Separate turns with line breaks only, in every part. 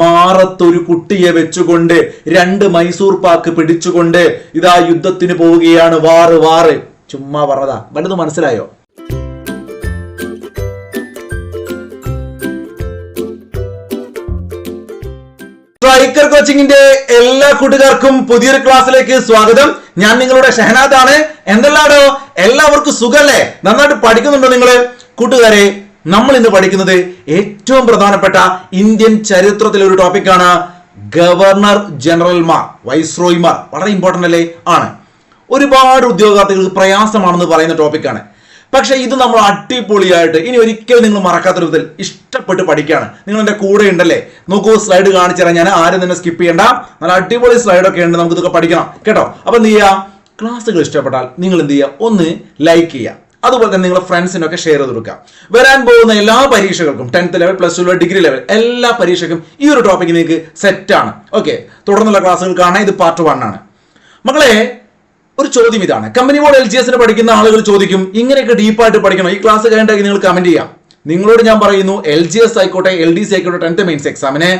മാറത്തൊരു കുട്ടിയെ വെച്ചുകൊണ്ട് രണ്ട് മൈസൂർ പാക്ക് പിടിച്ചുകൊണ്ട് ഇതാ യുദ്ധത്തിന് പോവുകയാണ്. വാറ് വാറ്. ചുമ്മാ പറഞ്ഞതാ. വലുത് മനസ്സിലായോ? സ്ട്രൈക്കർ കോച്ചിങ്ങിന്റെ എല്ലാ കൂട്ടുകാർക്കും പുതിയൊരു ക്ലാസ്സിലേക്ക് സ്വാഗതം. ഞാൻ നിങ്ങളുടെ ഷഹനാദ് ആണ് എന്തെല്ലാടോ? എല്ലാവർക്കും സുഖല്ലേ? നന്നായിട്ട് പഠിക്കുന്നുണ്ടോ നിങ്ങൾ? കൂട്ടുകാരെ നമ്മൾ ഇന്ന് പഠിക്കുന്നത് ഏറ്റവും പ്രധാനപ്പെട്ട ഇന്ത്യൻ ചരിത്രത്തിലെ ഒരു ടോപ്പിക്കാണ് ഗവർണർ ജനറൽമാർ വൈസ്രോയിമാർ. വളരെ ഇമ്പോർട്ടന്റ് അല്ലേ? ആണ്. ഒരുപാട് ഉദ്യോഗാർത്ഥികൾക്ക് പ്രയാസമാണെന്ന് പറയുന്ന ടോപ്പിക്കാണ്. പക്ഷെ ഇത് നമ്മൾ അടിപൊളിയായിട്ട് ഇനി ഒരിക്കലും നിങ്ങൾ മറക്കാത്ത വിധത്തിൽ ഇഷ്ടപ്പെട്ട് പഠിക്കുകയാണ്. നിങ്ങൾ എന്റെ കൂടെ ഉണ്ടല്ലേ? നോക്കൂ സ്ലൈഡ് കാണിച്ചു തരാം. ഞാൻ ആരും തന്നെ സ്കിപ്പ് ചെയ്യണ്ട. നല്ല അടിപൊളി സ്ലൈഡൊക്കെ ഉണ്ട്. നമുക്ക് ഇതൊക്കെ പഠിക്കണം. കേട്ടോ? അപ്പം എന്ത് ചെയ്യുക? ക്ലാസ്സുകൾ ഇഷ്ടപ്പെട്ടാൽ നിങ്ങൾ എന്ത് ചെയ്യുക? ഒന്ന് ലൈക്ക് ചെയ്യുക. അതുപോലെ തന്നെ നിങ്ങളുടെ ഫ്രണ്ട്സിനൊക്കെ ഷെയർ ചെയ്ത് കൊടുക്കുക വരാൻ പോകുന്ന എല്ലാ പരീക്ഷകൾക്കും tenth level plus two level degree level എല്ലാ പരീക്ഷയ്ക്കും ഈ ഒരു ടോപ്പിക് നിങ്ങൾക്ക് സെറ്റ് ആണ്. ഓക്കെ തുടർന്നുള്ള ക്ലാസ്സുകൾ കാണാൻ ഇത് പാർട്ട് വൺ ആണ്. മക്കളെ ഒരു ചോദ്യം ഇതാണ്. കമ്പനി ബോർഡ് എൽ ജി എസിന് പഠിക്കുന്ന ആളുകൾ ചോദിക്കും ഇങ്ങനെയൊക്കെ ഡീപ്പായിട്ട് പഠിക്കണം? ഈ ക്ലാസ് കഴിഞ്ഞിട്ട് നിങ്ങൾ കമന്റ് ചെയ്യാം. നിങ്ങളോട് ഞാൻ പറയുന്നു എൽ ജി എസ് ആയിക്കോട്ടെ എൽ ഡി സി ആയിക്കോട്ടെ ടെൻത്ത് മെയിൻസ് എക്സാമിന്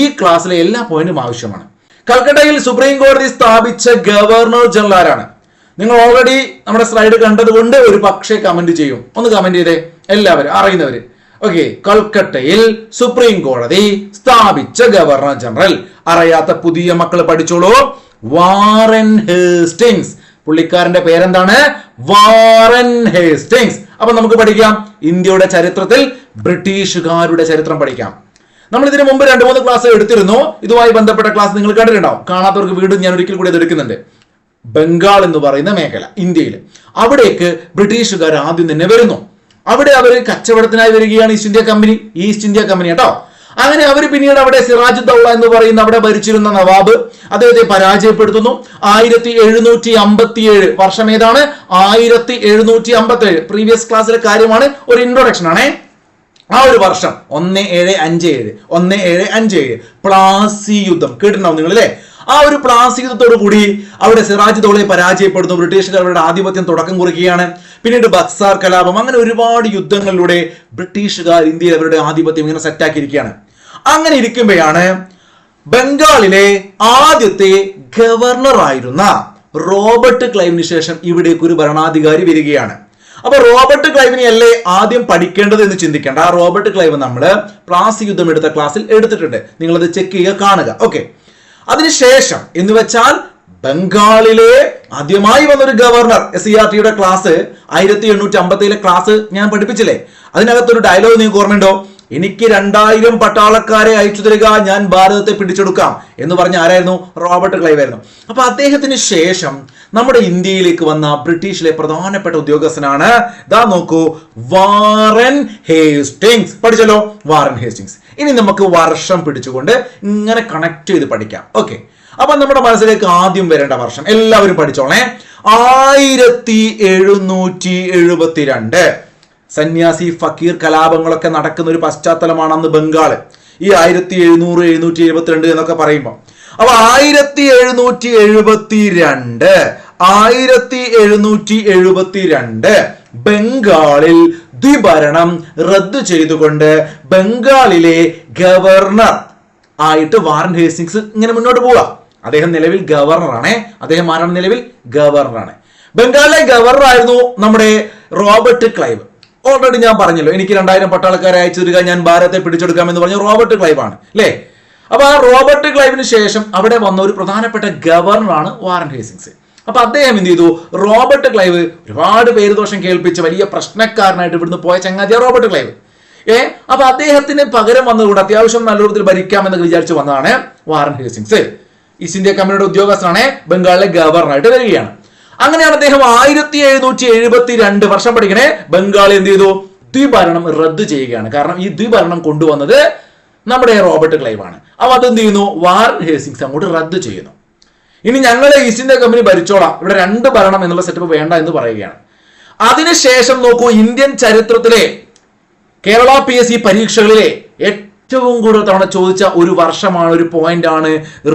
ഈ ക്ലാസ്സിലെ എല്ലാ പോയിന്റും ആവശ്യമാണ്. കൽക്കട്ടയിൽ സുപ്രീം കോടതി സ്ഥാപിച്ച ഗവർണർ ജനറൽ ആരാണ്? നിങ്ങൾ ഓൾറെഡി നമ്മുടെ സ്ലൈഡ് കണ്ടതുകൊണ്ട് ഒരു പക്ഷേ കമന്റ് ചെയ്യും. ഒന്ന് കമന്റ് ചെയ്തേ എല്ലാവരും അറിയുന്നവര്. ഓക്കെ കൊൽക്കട്ടയിൽ സുപ്രീം കോടതി സ്ഥാപിച്ച ഗവർണർ ജനറൽ അറിയാത്ത പുതിയ മക്കൾ പഠിച്ചോളൂ. Warren Hastings. പുള്ളിക്കാരന്റെ പേരെന്താണ്? Warren Hastings. അപ്പൊ നമുക്ക് പഠിക്കാം. ഇന്ത്യയുടെ ചരിത്രത്തിൽ ബ്രിട്ടീഷുകാരുടെ ചരിത്രം പഠിക്കാം. നമ്മൾ ഇതിനു മുമ്പ് രണ്ട് മൂന്ന് ക്ലാസ് എടുത്തിരുന്നു. ഇതുമായി ബന്ധപ്പെട്ട ക്ലാസ് നിങ്ങൾ കണ്ടിട്ടുണ്ടാവും കാണാത്തവർക്ക് വീണ്ടും ഞാൻ ഒരിക്കൽ കൂടി അത് എടുക്കുന്നുണ്ട്. ബംഗാൾ എന്ന് പറയുന്ന മേഖല ഇന്ത്യയിൽ അവിടേക്ക് ബ്രിട്ടീഷുകാർ ആദ്യം തന്നെ വരുന്നു. അവിടെ അവർ കച്ചവടത്തിനായി വരികയാണ് East India Company East India Company കേട്ടോ. അങ്ങനെ അവർ പിന്നീട് അവിടെ സിറാജ് ദൗള എന്ന് പറയുന്ന അവിടെ ഭരിച്ചിരുന്ന നവാബ് അദ്ദേഹത്തെ പരാജയപ്പെടുത്തുന്നു. ആയിരത്തി എഴുന്നൂറ്റി അമ്പത്തി ഏഴ് വർഷം ഏതാണ്? ആയിരത്തി എഴുന്നൂറ്റി അമ്പത്തി ഏഴ് പ്രീവിയസ് ക്ലാസ്സിലെ കാര്യമാണ് ഒരു ഇൻട്രൊഡക്ഷൻ ആണേ. ആ ഒരു വർഷം ഒന്ന് ഏഴ് അഞ്ച് ഏഴ് ഒന്ന് ഏഴ് അഞ്ച് ഏഴ്. പ്ലാസി യുദ്ധം കേട്ടിട്ടുണ്ടാവും നിങ്ങൾ അല്ലേ ആ ഒരു പ്ലാസി യുദ്ധത്തോടു കൂടി അവിടെ സിറാജ് ദോളയെ പരാജയപ്പെടുന്നു. ബ്രിട്ടീഷുകാർ അവരുടെ ആധിപത്യം തുടക്കം കുറിക്കുകയാണ്. പിന്നീട് ബക്സാർ കലാപം. അങ്ങനെ ഒരുപാട് യുദ്ധങ്ങളിലൂടെ ബ്രിട്ടീഷുകാർ ഇന്ത്യയിൽ അവരുടെ ആധിപത്യം ഇങ്ങനെ സെറ്റാക്കിയിരിക്കുകയാണ് അങ്ങനെ ഇരിക്കുമ്പോഴാണ് ബംഗാളിലെ ആദ്യത്തെ ഗവർണർ ആയിരുന്ന റോബർട്ട് ക്ലൈവിന് ശേഷം ഇവിടേക്ക് ഒരു ഭരണാധികാരി വരികയാണ്. അപ്പൊ റോബർട്ട് ക്ലൈവിനെ അല്ലേ ആദ്യം പഠിക്കേണ്ടത് എന്ന് ചിന്തിക്കേണ്ട? ആ റോബർട്ട് ക്ലൈവ് നമ്മൾ പ്ലാസ് യുദ്ധം എടുത്ത ക്ലാസ്സിൽ എടുത്തിട്ടുണ്ട്. നിങ്ങളത് ചെക്ക് ചെയ്യുക കാണുക. ഓക്കെ അതിനുശേഷം എന്ന് വെച്ചാൽ ബംഗാളിലെ ആദ്യമായി വന്നൊരു ഗവർണർ എസ് സി ആർ ടിയുടെ ക്ലാസ് ആയിരത്തി എണ്ണൂറ്റി അമ്പത്തിയിലെ ക്ലാസ് ഞാൻ പഠിപ്പിച്ചില്ലേ? അതിനകത്തൊരു ഡയലോഗ് നിങ്ങൾക്ക് ഓർമ്മയുണ്ടോ? എനിക്ക് രണ്ടായിരം പട്ടാളക്കാരെ അയച്ചു തരിക ഞാൻ ഭാരതത്തെ പിടിച്ചെടുക്കാം എന്ന് പറഞ്ഞ ആരായിരുന്നു? റോബർട്ട് ക്ലൈവ് ആയിരുന്നു. അപ്പൊ അദ്ദേഹത്തിന് ശേഷം നമ്മുടെ ഇന്ത്യയിലേക്ക് വന്ന ബ്രിട്ടീഷിലെ പ്രധാനപ്പെട്ട ഉദ്യോഗസ്ഥനാണ് ദാ നോക്കൂ വാറൻ ഹേസ്റ്റിങ്സ്. പഠിച്ചല്ലോ വാറൻ ഹേസ്റ്റിങ്സ്. ഇനി നമുക്ക് വർഷം പിടിച്ചുകൊണ്ട് ഇങ്ങനെ കണക്ട് ചെയ്ത് പഠിക്കാം. ഓക്കെ അപ്പൊ നമ്മുടെ മനസ്സിലേക്ക് ആദ്യം വരേണ്ട വർഷം. എല്ലാവരും പഠിച്ചോളേ. ആയിരത്തി എഴുന്നൂറ്റി എഴുപത്തിരണ്ട്. സന്യാസി ഫക്കീർ കലാപങ്ങളൊക്കെ നടക്കുന്ന ഒരു പശ്ചാത്തലമാണ് അന്ന് ബംഗാൾ ഈ ആയിരത്തി എഴുന്നൂറ് എഴുന്നൂറ്റി എഴുപത്തിരണ്ട് എന്നൊക്കെ പറയുമ്പോൾ അപ്പൊ ആയിരത്തി എഴുന്നൂറ്റി എഴുപത്തി രണ്ട് ആയിരത്തി എഴുന്നൂറ്റി എഴുപത്തി രണ്ട് ബംഗാളിൽ ദ്വിഭരണം റദ്ദു ചെയ്തുകൊണ്ട് ബംഗാളിലെ ഗവർണർ ആയിട്ട് വാറൻ ഹേസിങ്സ് ഇങ്ങനെ മുന്നോട്ട് പോവുക. അദ്ദേഹം നിലവിൽ ഗവർണറാണ്. അദ്ദേഹം ആരാണ് നിലവിൽ? ഗവർണറാണ്. ബംഗാളിലെ ഗവർണർ ആയിരുന്നു നമ്മുടെ റോബർട്ട് ക്ലൈവ്. ഓൾറെഡി ഞാൻ പറഞ്ഞല്ലോ എനിക്ക് രണ്ടായിരം പട്ടാളക്കാരെ അയച്ചു തരിക ഞാൻ ഭാരതത്തെ പിടിച്ചെടുക്കാം എന്ന് പറഞ്ഞ റോബർട്ട് ക്ലൈവ് ആണ് അല്ലേ? അപ്പൊ ആ റോബർട്ട് ക്ലൈവിന് ശേഷം അവിടെ വന്ന ഒരു പ്രധാനപ്പെട്ട ഗവർണറാണ് വാറൻ ഹേസിങ്സ്. അപ്പൊ അദ്ദേഹം എന്ത് ചെയ്തു? റോബർട്ട് ക്ലൈവ് ഒരുപാട് പേര് ദോഷം കേൾപ്പിച്ച് വലിയ പ്രശ്നക്കാരനായിട്ട് ഇവിടുന്ന് പോയ ചങ്ങാതിയ റോബർട്ട് ക്ലൈവ്. ഏ? അപ്പൊ അദ്ദേഹത്തിന് പകരം വന്നതുകൊണ്ട് അത്യാവശ്യം നല്ല രൂപത്തിൽ ഭരിക്കാമെന്ന് വിചാരിച്ചു വന്നതാണ് വാറൻ ഹേസിങ്സ്. ഈസ്റ്റ് ഇന്ത്യ കമ്പനിയുടെ ഉദ്യോഗസ്ഥനാണ് ബംഗാളിലെ ഗവർണറായിട്ട് വരികയാണ്. അങ്ങനെയാണ് അദ്ദേഹം ആയിരത്തി എഴുന്നൂറ്റി എഴുപത്തി രണ്ട് വർഷം പഠിക്കണേ. ബംഗാൾ എന്ത് ചെയ്തു? ദ്വിഭരണം റദ്ദു ചെയ്യുകയാണ്. കാരണം ഈ ദ്വിഭരണം കൊണ്ടുവന്നത് നമ്മുടെ റോബർട്ട് ക്ലൈവ് ആണ്. അപ്പൊ അതെന്ത് ചെയ്യുന്നു? വാർ ഹേസിങ്സ് അങ്ങോട്ട് റദ്ദു ചെയ്യുന്നു. ഇനി ഞങ്ങളെ ഈസ്റ്റ് ഇന്ത്യ കമ്പനി ഭരിച്ചോളാം. ഇവിടെ രണ്ട് ഭരണം എന്നുള്ള സെറ്റപ്പ് വേണ്ട എന്ന് പറയുകയാണ്. അതിനുശേഷം നോക്കൂ ഇന്ത്യൻ ചരിത്രത്തിലെ കേരള പി എസ് സി പരീക്ഷകളിലെ ഏറ്റവും കൂടുതൽ തവണ ചോദിച്ച ഒരു വർഷമാണ് ഒരു പോയിന്റ് ആണ്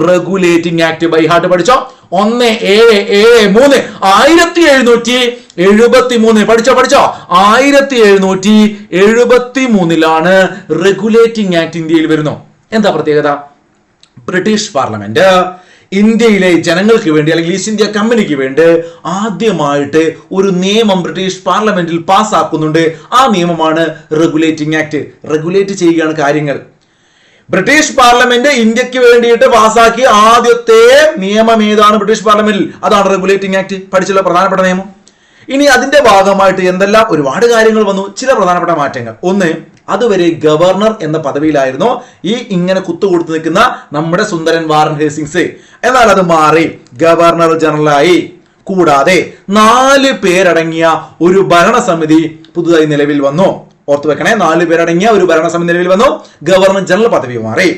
റെഗുലേറ്റിംഗ് ആക്ട് ബൈ ഹാർട്ട് പഠിച്ചോ? ഒന്ന് ഏഴ് ഏഴ് മൂന്ന്. ആയിരത്തി എഴുന്നൂറ്റി എഴുപത്തി മൂന്ന് പഠിച്ചോ പഠിച്ചോ? ആയിരത്തി എഴുന്നൂറ്റി എഴുപത്തി മൂന്നിലാണ് റെഗുലേറ്റിംഗ് ആക്ട് ഇന്ത്യയിൽ വരുന്നു എന്താ പ്രത്യേകത? ബ്രിട്ടീഷ് പാർലമെന്റ് ഇന്ത്യയിലെ ജനങ്ങൾക്ക് വേണ്ടി അല്ലെങ്കിൽ ഈസ്റ്റ് ഇന്ത്യ കമ്പനിക്ക് വേണ്ടി ആദ്യമായിട്ട് ഒരു നിയമം ബ്രിട്ടീഷ് പാർലമെന്റിൽ പാസ്സാക്കുന്നുണ്ട് ആ നിയമമാണ് റെഗുലേറ്റിംഗ് ആക്ട് റെഗുലേറ്റ് ചെയ്യുകയാണ് കാര്യങ്ങൾ. ബ്രിട്ടീഷ് പാർലമെന്റ് ഇന്ത്യയ്ക്ക് വേണ്ടിയിട്ട് പാസ്സാക്കിയ ആദ്യത്തെ നിയമം ഏതാണ് ബ്രിട്ടീഷ് പാർലമെന്റിൽ അതാണ് റെഗുലേറ്റിംഗ് ആക്ട് പഠിച്ചുള്ള പ്രധാനപ്പെട്ട നിയമം. ഇനി അതിന്റെ ഭാഗമായിട്ട് എന്തെല്ലാം ഒരുപാട് കാര്യങ്ങൾ വന്നു. ചില പ്രധാനപ്പെട്ട മാറ്റങ്ങൾ. ഒന്ന് അതുവരെ ഗവർണർ എന്ന പദവിയിലായിരുന്നു ഈ ഇങ്ങനെ കുത്തുകൊടുത്ത് നിൽക്കുന്ന നമ്മുടെ സുന്ദരൻ വാറൻ ഹേസിങ്സ് എന്നാൽ അത് മാറി ഗവർണർ ജനറലായി. കൂടാതെ നാല് പേരടങ്ങിയ ഒരു ഭരണസമിതി പുതുതായി നിലവിൽ വന്നു. ഓർത്തു വെക്കണേ നാല് പേരടങ്ങിയ ഒരു ഭരണസമിതി നിലവിൽ വന്നു ഗവർണർ ജനറൽ പദവി മാറി.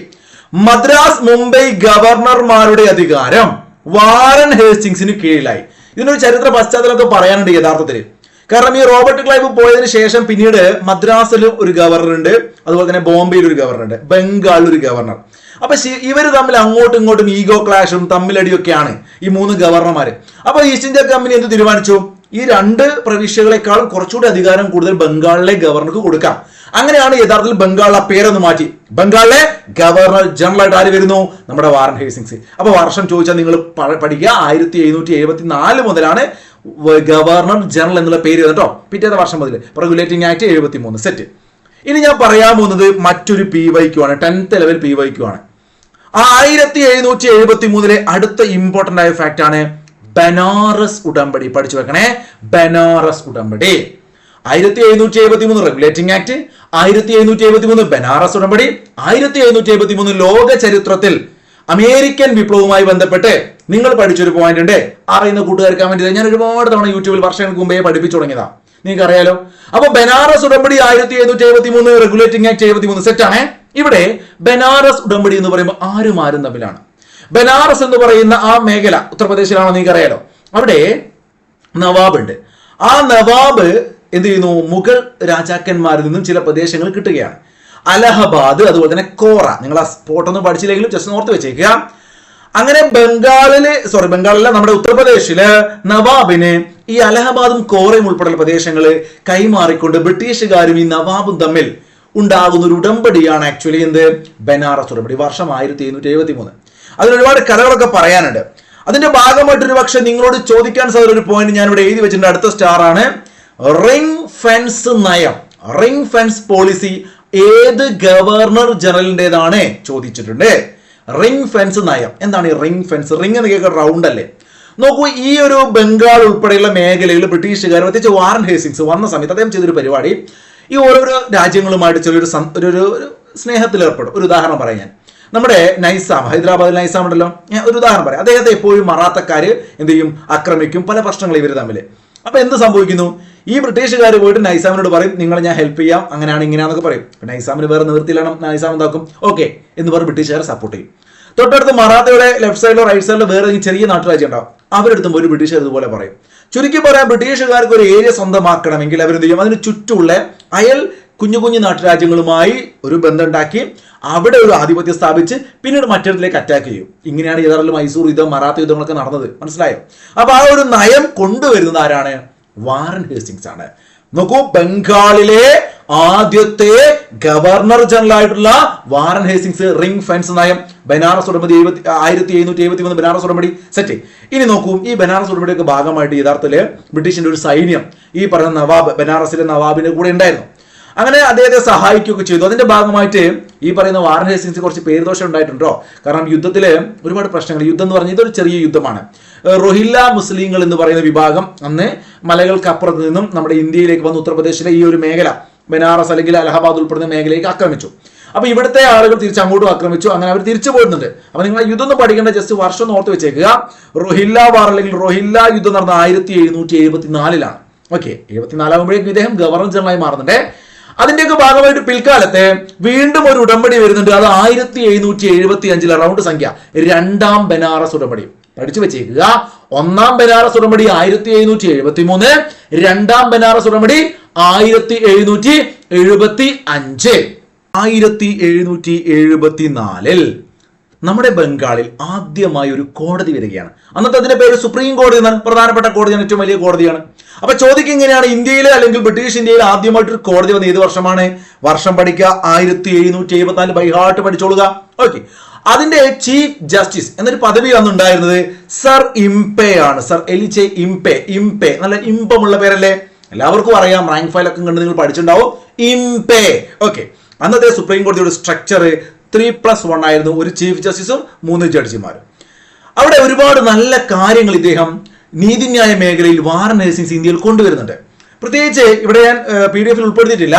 മദ്രാസ് മുംബൈ ഗവർണർമാരുടെ അധികാരം വാറൻ ഹേസ്റ്റിങ്സിന് കീഴിലായി. ഇതിനൊരു ചരിത്ര പശ്ചാത്തലമൊക്കെ പറയാനുണ്ട് യഥാർത്ഥത്തിൽ. കാരണം ഈ റോബർട്ട് ക്ലൈവ് പോയതിന് ശേഷം പിന്നീട് മദ്രാസിലും ഒരു ഗവർണർ ഉണ്ട്. അതുപോലെ തന്നെ ബോംബെയിൽ ഒരു ഗവർണർ ഉണ്ട്. ബംഗാളിൽ ഒരു ഗവർണർ അപ്പൊ ഇവർ തമ്മിൽ അങ്ങോട്ടും ഇങ്ങോട്ടും ഈഗോ ക്ലാഷും തമ്മിലടിയൊക്കെയാണ് ഈ മൂന്ന് ഗവർണർമാർ അപ്പൊ ഈസ്റ്റ് ഇന്ത്യ കമ്പനി എന്ത് തീരുമാനിച്ചു? ഈ രണ്ട് പ്രവിശ്യകളെക്കാളും കുറച്ചുകൂടി അധികാരം കൂടുതൽ ബംഗാളിലെ ഗവർണർക്ക് കൊടുക്കാം. അങ്ങനെയാണ് യഥാർത്ഥത്തിൽ ബംഗാൾ ആ പേരൊന്ന് മാറ്റി. ബംഗാളിലെ ഗവർണർ ജനറൽ ആയിട്ട് ആര് വരുന്നു? നമ്മുടെ വാറൻ ഹേസിങ്സ് അപ്പൊ വർഷം ചോദിച്ചാൽ നിങ്ങൾ പഠിക്കുക. ആയിരത്തി എഴുന്നൂറ്റി എഴുപത്തി നാല് മുതലാണ് ഗവർണർ ജനറൽ എന്നുള്ള പേര് കേട്ടോ. പിറ്റേത്തെ വർഷം മുതൽ റെഗുലേറ്റിംഗ് ആക്ട് എഴുപത്തി മൂന്ന് സെറ്റ്. ഇനി ഞാൻ പറയാൻ പോകുന്നത് മറ്റൊരു പി വൈക്കു ആണ് ടെൻത്ത് ലെവൽ പി വൈക്കു ആണ് ആയിരത്തി എഴുന്നൂറ്റി എഴുപത്തി മൂന്നിലെ അടുത്ത ഇമ്പോർട്ടന്റ് ആയ ഫാക്റ്റ് ആണ് ബനാറസ് ഉടമ്പടി പഠിച്ചു വെക്കണേ. ബനാറസ് ഉടമ്പടി. ആയിരത്തി എഴുന്നൂറ്റി എഴുപത്തി മൂന്ന് റെഗുലേറ്റിംഗ് ആക്ട് ആയിരത്തി എഴുന്നൂറ്റി എഴുപത്തി മൂന്ന് ബനാറസ് ഉടമ്പടി ആയിരത്തി എഴുന്നൂറ്റി എഴുപത്തി മൂന്ന് ലോക ചരിത്രത്തിൽ അമേരിക്കൻ വിപ്ലവവുമായി ബന്ധപ്പെട്ട് നിങ്ങൾ പഠിച്ചൊരു പോയിന്റ് ഉണ്ട്. അറിയുന്ന കൂട്ടുകാർക്കാൻ വേണ്ടി ഞാൻ ഒരുപാട് തവണ യൂട്യൂബിൽ വർഷങ്ങൾക്ക് മുമ്പേ പഠിപ്പിച്ചു തുടങ്ങിയതാ. നിങ്ങൾക്ക് അറിയാലോ അപ്പൊ ബനാറസ് ഉടമ്പടി ആയിരത്തി എഴുന്നൂറ്റി എഴുപത്തി മൂന്ന് റെഗുലേറ്റിംഗ് ആക്ട് എഴുപത്തി മൂന്ന് സെറ്റ് ആണ്. ഇവിടെ ബനാറസ് ഉടമ്പടി എന്ന് പറയുമ്പോൾ ആരും ആരും തമ്മിലാണ്. ബനാറസ് എന്ന് പറയുന്ന ആ മേഖല ഉത്തർപ്രദേശിലാണോ നീ അറിയാലോ അവിടെ നവാബ് ഉണ്ട് ആ നവാബ് എന്ത് ചെയ്യുന്നു? മുഗൾ രാജാക്കന്മാരിൽ നിന്നും ചില പ്രദേശങ്ങൾ കിട്ടുകയാണ്. അലഹബാദ് അതുപോലെ തന്നെ കോറ. നിങ്ങൾ ആ സ്പോട്ട് സ്പോട്ടൊന്നും പഠിച്ചില്ലെങ്കിലും ജസ്റ്റ് ഓർത്ത് വെച്ചേക്കുക. അങ്ങനെ ബംഗാളിൽ സോറി ബംഗാളിലെ നമ്മുടെ ഉത്തർപ്രദേശിൽ നവാബിന് ഈ അലഹബാദും കോറയും ഉൾപ്പെടെയുള്ള പ്രദേശങ്ങൾ കൈമാറിക്കൊണ്ട് ബ്രിട്ടീഷുകാരും ഈ നവാബും തമ്മിൽ ഉണ്ടാകുന്ന ഒരു ഉടമ്പടിയാണ് ആക്ച്വലി എന്ത്? ബനാറസ് ഉടമ്പടി. വർഷം ആയിരത്തി എഴുന്നൂറ്റി എഴുപത്തി മൂന്ന് അതിന് ഒരുപാട് കഥകളൊക്കെ പറയാനുണ്ട്. അതിന്റെ ഭാഗമായിട്ട് ഒരു പക്ഷെ നിങ്ങളോട് ചോദിക്കാൻ സാധ്യത ഒരു പോയിന്റ് ഞാൻ ഇവിടെ എഴുതി വെച്ചിട്ടുണ്ട്. അടുത്ത സ്റ്റാർ ആണ്. റിംഗ് ഫെൻസ് നയം. റിംഗ് ഫെൻസ് പോളിസി ഏത് ഗവർണർ ജനറലിന്റെതാണ് ചോദിച്ചിട്ടുണ്ട്. റിംഗ് ഫെൻസ് നയം. എന്താണ് ഈ റിംഗ് ഫെൻസ് റിംഗ് എന്ന് കേൾക്കുന്ന റൗണ്ട് അല്ലേ? നോക്കൂ ഈ ഒരു ബംഗാൾ ഉൾപ്പെടെയുള്ള മേഖലയിൽ ബ്രിട്ടീഷുകാർ പ്രത്യേകിച്ച് വാറൻ ഹേസിങ്സ് വന്ന സമയത്ത് അദ്ദേഹം ചെയ്തൊരു പരിപാടി. ഈ ഓരോരോ രാജ്യങ്ങളുമായിട്ട് ചെറിയൊരു ഒരു ഒരു സ്നേഹത്തിൽ ഒരു ഉദാഹരണം പറയാം ഞാൻ നമ്മുടെ നൈസാം ഹൈദരാബാദിൽ നൈസാം ഉണ്ടല്ലോ. ഒരു ഉദാഹരണം പറയാം. അദ്ദേഹത്തെ എപ്പോഴും മറാത്തക്കാര് എന്ത് ചെയ്യും? ആക്രമിക്കും. പല പ്രശ്നങ്ങൾ ഇവർ തമ്മിൽ അപ്പൊ എന്ത് സംഭവിക്കുന്നു? ഈ ബ്രിട്ടീഷുകാർ പോയിട്ട് നൈസാമിനോട് പറയും നിങ്ങളെ ഞാൻ ഹെൽപ്പ് ചെയ്യാം. അങ്ങനെയാണ് ഇങ്ങനെയാണെന്നൊക്കെ പറയും. നൈസാമിന് വേറെ നിവൃത്തിയിലാണ് നൈസാം എന്താക്കും? ഓക്കെ എന്ന് പറഞ്ഞ് ബ്രിട്ടീഷുകാരെ സപ്പോർട്ട് ചെയ്യും. തൊട്ടടുത്ത് മറാത്തയുടെ ലെഫ്റ്റ് സൈഡിലോ റൈറ്റ് സൈഡിലോ വേറെ ചെറിയ നാട്ടുരാജ്യം ഉണ്ടാവും. അവരെടുത്തും ഒരു ബ്രിട്ടീഷുകാർ ഇതുപോലെ പറയും. ചുരുക്കി പറയാൻ ബ്രിട്ടീഷുകാർക്ക് ഒരു ഏരിയ സ്വന്തമാക്കണമെങ്കിൽ അവരെന്ത് ചെയ്യും? അതിന് ചുറ്റുമുള്ള അയൽ കുഞ്ഞു കുഞ്ഞു നാട്ടുരാജ്യങ്ങളുമായി ഒരു ബന്ധം ഉണ്ടാക്കി അവിടെ ഒരു ആധിപത്യം സ്ഥാപിച്ച് പിന്നീട് മറ്റൊരിലേക്ക് അറ്റാക്ക് ചെയ്യും. ഇങ്ങനെയാണ് യഥാർത്ഥത്തിൽ മൈസൂർ യുദ്ധം മറാത്ത യുദ്ധങ്ങളൊക്കെ നടന്നത്. മനസ്സിലായോ? അപ്പൊ ആ ഒരു നയം കൊണ്ടുവരുന്നത് ആരാണ്? വാറൻ ഹേസ്റ്റിങ്സ് ആണ്. നോക്കൂ ബംഗാളിലെ ആദ്യത്തെ ഗവർണർ ജനറൽ ആയിട്ടുള്ള വാറൻ ഹേസിങ്സ് റിംഗ് ഫെൻസ് നയം. ബനാറസ് ഉടമ്പടി എഴുപത്തി ആയിരത്തി എഴുന്നൂറ്റി എഴുപത്തി മൂന്ന് ബനാറസ് ഉടമ്പടി സെറ്റ് ഇനി നോക്കൂ ഈ ബനാറസ് ഉടമ്പടിയൊക്കെ ഭാഗമായിട്ട് യഥാർത്ഥത്തിൽ ബ്രിട്ടീഷിന്റെ ഒരു സൈന്യം ഈ പറഞ്ഞ നവാബ് ബനാറസിലെ നവാബിന്റെ കൂടെ ഉണ്ടായിരുന്നു. അങ്ങനെ അദ്ദേഹത്തെ സഹായിക്കുകയൊക്കെ ചെയ്തു. അതിന്റെ ഭാഗമായിട്ട് ഈ പറയുന്ന വാറൻ ഹേസിങ്സ് കുറച്ച് പേരുദോഷം ഉണ്ടായിട്ടുണ്ടോ? കാരണം യുദ്ധത്തിൽ ഒരുപാട് പ്രശ്നങ്ങൾ. യുദ്ധം എന്ന് പറഞ്ഞാൽ ഇതൊരു ചെറിയ യുദ്ധമാണ്. റോഹില്ല മുസ്ലിങ്ങൾ എന്ന് പറയുന്ന വിഭാഗം അന്ന് മലകൾക്കപ്പുറത്ത് നിന്നും നമ്മുടെ ഇന്ത്യയിലേക്ക് വന്ന് ഉത്തർപ്രദേശിലെ ഈ ഒരു മേഖല ബനാറസ് അല്ലെങ്കിൽ അലഹബാദ് ഉൾപ്പെടുന്ന മേഖലയിലേക്ക് ആക്രമിച്ചു. അപ്പൊ ഇവിടുത്തെ ആളുകൾ തിരിച്ച് അങ്ങോട്ടും ആക്രമിച്ചു. അങ്ങനെ അവർ തിരിച്ചു പോരുന്നുണ്ട്. അപ്പൊ നിങ്ങൾ യുദ്ധം ഒന്ന് പഠിക്കേണ്ട ജസ്റ്റ് വർഷം ഒന്ന് ഓർത്ത് വെച്ചേക്കുക. റോഹില്ല വാർ അല്ലെങ്കിൽ റോഹില്ല യുദ്ധം നടന്ന ആയിരത്തി എഴുന്നൂറ്റി എഴുപത്തി നാലിലാണ് ഓക്കെ എഴുപത്തിനാലാകുമ്പോഴേക്കും ഇദ്ദേഹം ഗവർണർ ജനറലായി മാറുന്നുണ്ട്. അതിന്റെയൊക്കെ ഭാഗമായിട്ട് പിൽക്കാലത്തെ വീണ്ടും ഒരു ഉടമ്പടി വരുന്നുണ്ട്. അത് ആയിരത്തി എഴുന്നൂറ്റി എഴുപത്തി അഞ്ചിലെ റൗണ്ട് സംഖ്യ. രണ്ടാം ബനാറസ് ഉടമ്പടി. പഠിച്ചു വെച്ചേക്കുക. ഒന്നാം ബനാറസ് ഉടമ്പടി ആയിരത്തി എഴുന്നൂറ്റി എഴുപത്തി മൂന്ന് രണ്ടാം ബനാറസ് ഉടമ്പടി ആയിരത്തി എഴുന്നൂറ്റി എഴുപത്തി അഞ്ച് ആയിരത്തി എഴുന്നൂറ്റി എഴുപത്തി നാലിൽ നമ്മുടെ ബംഗാളിൽ ആദ്യമായി ഒരു കോടതി വരികയാണ്. അന്നത്തെ അതിന്റെ പേര് സുപ്രീം കോടതി എന്നാണ് പ്രധാനപ്പെട്ട കോടതിയാണ് ഏറ്റവും വലിയ കോടതിയാണ്. അപ്പൊ ചോദിക്കുക എങ്ങനെയാണ് ഇന്ത്യയിൽ അല്ലെങ്കിൽ ബ്രിട്ടീഷ് ഇന്ത്യയിൽ ആദ്യമായിട്ട് ഒരു കോടതി വന്ന ഏത് വർഷമാണ്? വർഷം പഠിക്കുക ആയിരത്തി എഴുന്നൂറ്റി എഴുപത്തിനാല് ബൈഹാട്ട് പഠിച്ചോളുക. ഓക്കെ അതിന്റെ ചീഫ് ജസ്റ്റിസ് എന്നൊരു പദവി അന്നുണ്ടായിരുന്നത് സർ ഇംപേ ആണ്. Sir Elijah Impey Impey. നല്ല ഇമ്പമുള്ള പേരല്ലേ? എല്ലാവർക്കും അറിയാം റാങ്ക് ഫയൽ ഒക്കെ കണ്ട് നിങ്ങൾ പഠിച്ചിട്ടുണ്ടാവും. ഇംപെ. ഓക്കെ അന്നത്തെ സുപ്രീം കോടതിയുടെ സ്ട്രക്ചർ ത്രീ പ്ലസ് വൺ ആയിരുന്നു ഒരു ചീഫ് ജസ്റ്റിസും മൂന്ന് ജഡ്ജിമാരും അവിടെ ഒരുപാട് നല്ല കാര്യങ്ങൾ ഇദ്ദേഹം നീതിന്യായ മേഖലയിൽ വാർ നഴ്സിംഗ്സ് ഇന്ത്യയിൽ കൊണ്ടുവരുന്നുണ്ട്. പ്രത്യേകിച്ച് ഇവിടെ ഞാൻ പി ഡി എഫിൽ ഉൾപ്പെടുത്തിയിട്ടില്ല.